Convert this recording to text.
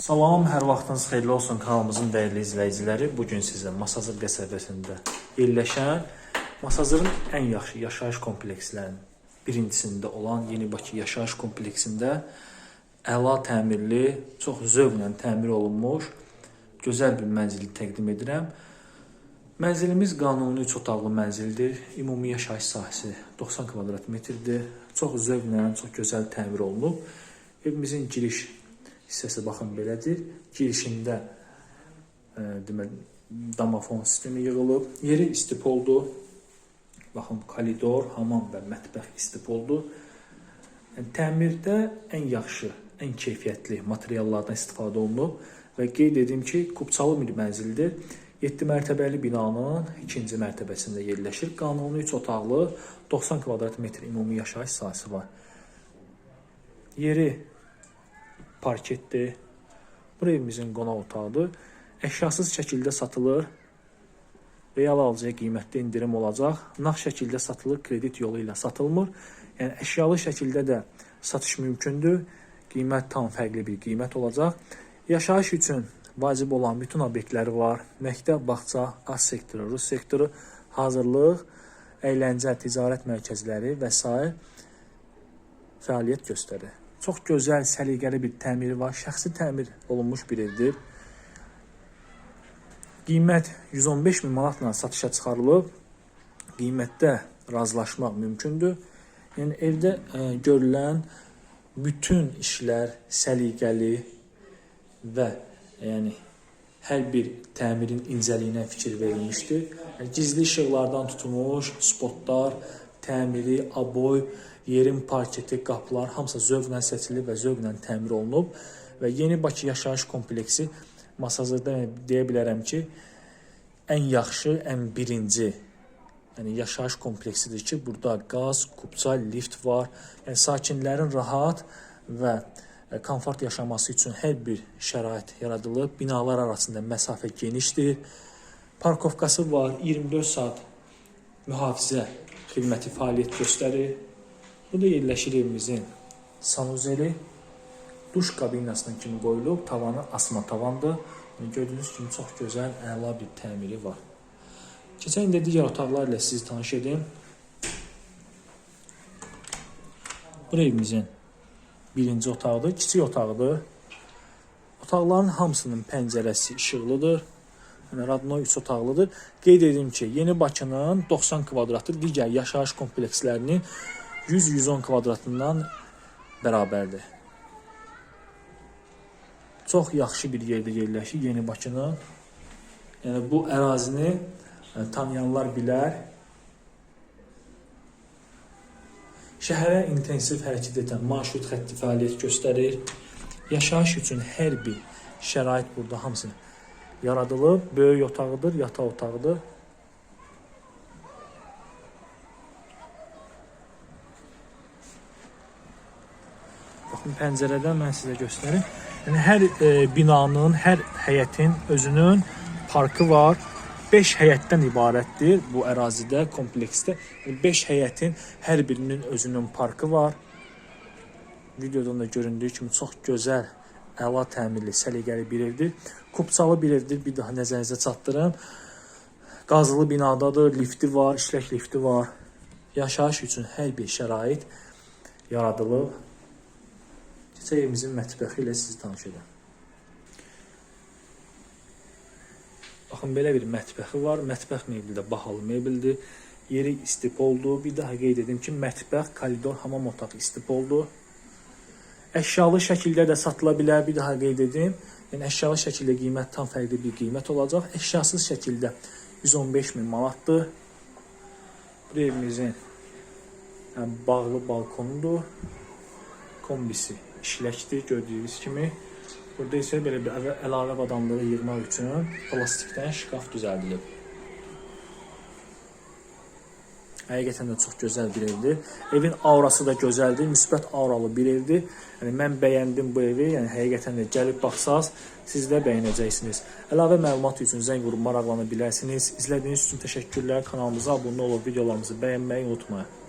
Salam, hər vaxtınız xeyirli olsun kanalımızın dəyərli izləyiciləri. Bu gün sizə Masazır qəsəbəsində yerləşən Masazırın ən yaxşı yaşayış komplekslərinin birincisində olan Yeni Bakı yaşayış kompleksində əla təmirli, çox zövqlə təmir olunmuş gözəl bir mənzili təqdim edirəm. Mənzilimiz qanuni 3 otaqlı mənzildir. Ümumi yaşayış sahəsi 90 kvadrat metrdir. Çox zövqlə, çox gözəl təmir olunub. Evimizin giriş hissəsi baxın belədir. Girişində e, deməli damafon sistemi yığılıb. Yeri istipoldur. Baxın koridor, hamam və mətbəx istipoldur. Yəni, təmirdə ən yaxşı, ən keyfiyyətli materiallardan istifadə olunub və qeyd edim ki, kubçalı bir mənzildir. 7 mərtəbəli binanın ikinci mərtəbəsində yerləşir. Qanuni 3 otaqlı 90 kvadrat metr ümumi yaşayış sahəsi var. Yeri parketdir. Bu evimizin qonaq otağıdır. Əşyasız şəkildə satılır. Real alıcıya qiymətdə indirim olacaq. Nağd şəkildə satılır, kredit yolu ilə satılmır. Yəni əşyalı şəkildə də satış mümkündür. Qiymət tam fərqli bir qiymət olacaq. Yaşayış üçün vacib olan bütün obyektləri var. Məktəb, bağça, az sektoru, rus sektoru, hazırlıq, əyləncə, ticarət mərkəzləri və s. fəaliyyət göstərir. Çox gözəl, səliqəli bir təmiri var. Şəxsi təmir olunmuş bir evdir. Qiymət 115 min manatla satışa çıxarılıb. Qiymətdə razılaşmaq mümkündür. Yəni evdə ə, görülən bütün işlər səliqəli və yəni hər bir təmirin incəliyinə fikir verilmişdir. Gizli işıqlardan tutmuş, spotlar, təmiri, aboy, yerin parketi, qapılar hamısı zövqlə seçilib və zövqlə təmir olunub və Yeni Bakı yaşayış kompleksi Masazırda deyə bilərəm ki, ən yaxşı, ən birinci yəni yaşayış kompleksidir ki, burada qaz, kubça, lift var. Yəni sakinlərin rahat və e, komfort yaşaması üçün hər bir şərait yaradılıb. Binalar arasında məsafə genişdir. Parkovkası var, 24 saat mühafizə xidməti fəaliyyət göstərir. Bu da yerləşir evimizin sanuzeli. Duş kabinasının kimi qoyulub, tavanı asma tavandır. Yəni, gördüyünüz kimi çox gözəl, əla bir təmiri var. Keçən indi digər otaqlar ilə sizi tanış edim. Bu evimizin birinci otağıdır, kiçik otaqdır. Otaqların hamısının pəncərəsi işıqlıdır. Yəni Radno 3 otaqlıdır. Qeyd edim ki, Yeni Bakının 90 kvadratı digər yaşayış komplekslərinin 100-110 kvadratından bərabərdir. Çox yaxşı bir yerdə yerləşir Yeni Bakının. Yəni bu ərazini e, tanıyanlar bilər. Şəhərə intensiv hərəkət edən marşrut xətti fəaliyyət göstərir. Yaşayış üçün hər bir şərait burada hamısı yaradılıb. Böyük otağıdır, yataq otağıdır. Baxın pəncərədən mən sizə göstərim. Yəni hər e, binanın, hər həyətin özünün parkı var. 5 həyətdən ibarətdir bu ərazidə, kompleksdə. 5 həyətin hər birinin özünün parkı var. Videodan da göründüyü kimi çox gözəl, əla təmirli, səliqəli bir evdir. Kubçalı bir evdir. Bir daha nəzərinizə çatdırım. Qazılı binadadır, lifti var, işlək lifti var. Yaşayış üçün hər bir şərait yaradılıb. Keçək evimizin mətbəxi ilə sizi tanış edim. Baxın belə bir mətbəxi var. Mətbəx mebeli də bahalı mebeldir. Yeri istipoldur. Bir daha qeyd edim ki, mətbəx, koridor, hamam otağı istipoldur. Əşyalı şəkildə də satıla bilər. Bir daha qeyd edim. Yəni əşyalı şəkildə qiymət tam fərqli bir qiymət olacaq. Əşyasız şəkildə 115 min manatdır. Bu evimizin yəni, bağlı balkonudur. Kombisi işləkdir gördüyünüz kimi. Burada isə belə bir əlavə badamlığı yığmaq üçün plastikdən şkaf düzəldilib. Həqiqətən də çox gözəl bir evdir. Evin aurası da gözəldir, müsbət auralı bir evdir. Yəni mən bəyəndim bu evi. Yəni həqiqətən də gəlib baxsaz, siz də bəyənəcəksiniz. Əlavə məlumat üçün zəng vurub maraqlana bilərsiniz. İzlədiyiniz üçün təşəkkürlər. Kanalımıza abunə olub videolarımızı bəyənməyi unutmayın.